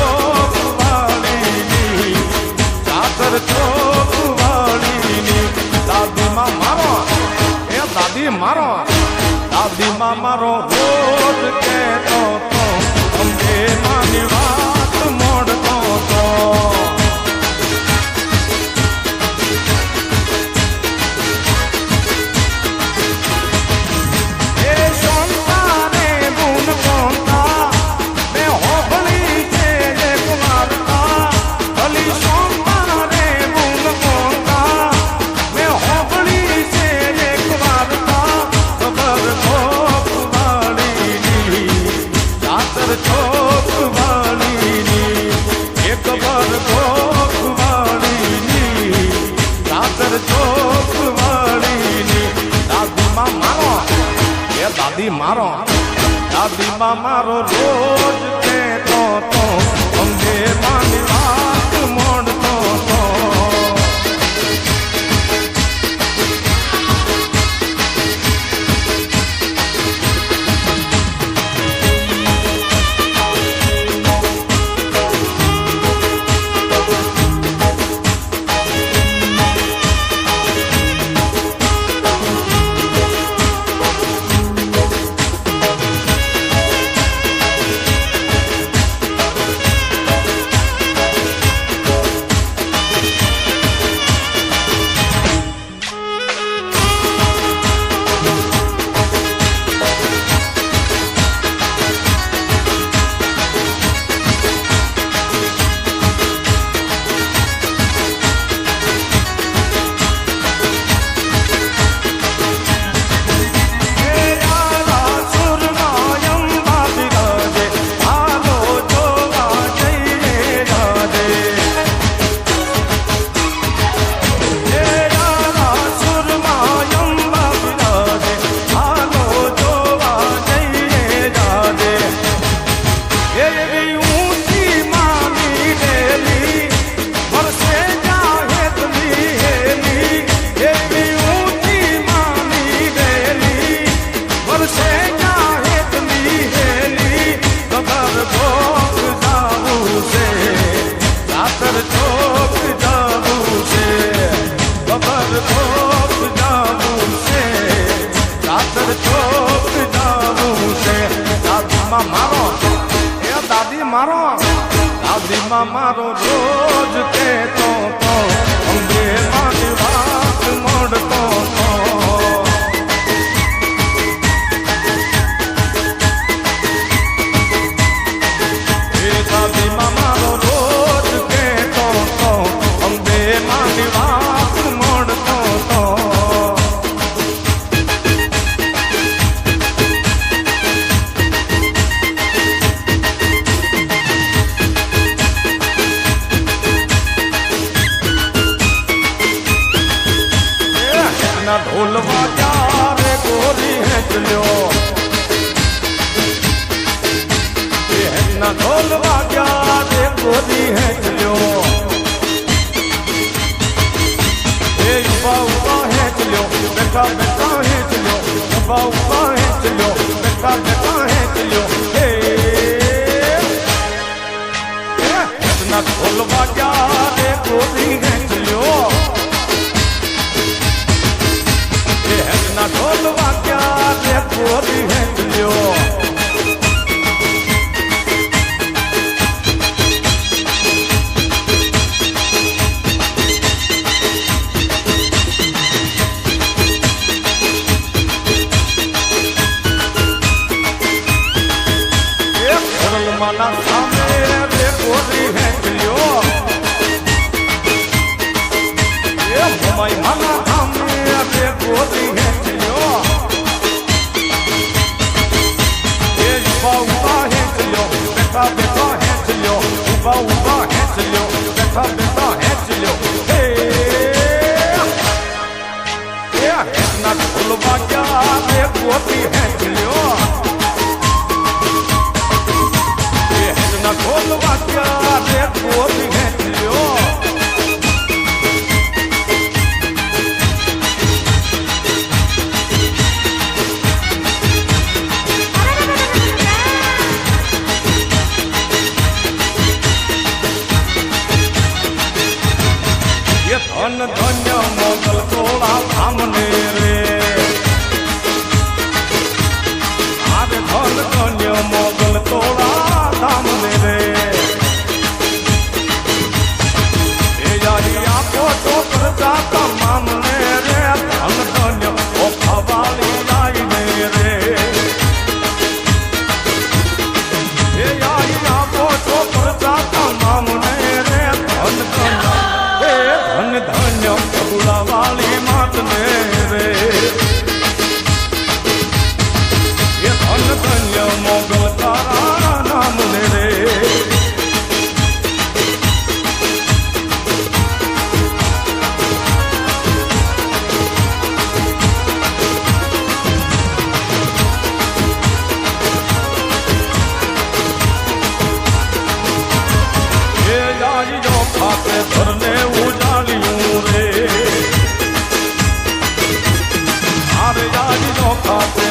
ચોકવાળીની ચાદર ચોકવાળીની દાદીમાં મારો. એ દાદી મારો દાદીમાં મારો રોજ કે મારો. દાદી મારો રોજ દાદીમાં મારો. એ દાદી મારો દાદીમાં મારો રોજ કહેતો તો અંગે મારી વાત મોડતો ના ઢોલ વાગ્યા રે ગોરી હેચલ્યો એ ઊભા ઊભા હેચલ્યો બેઠા બેઠા હેચલ્યો ઊભા ઊભા હેચલ્યો બેઠા બેઠા હેચલ્યો હે ના ઢોલ વાગ્યા રે ગોરી હેચલ્યો ના ઢોલ હેચલ્યો ઊભા ઊભા હેચલ્યો બેઠા બેઠા હેચલ્યો હે એ હેચના ઢોલ વાગ્યા રે ગોરી હેચલ્યો ના ઢોલ વાગ્યા રે ગોરી હેચલ્યો heart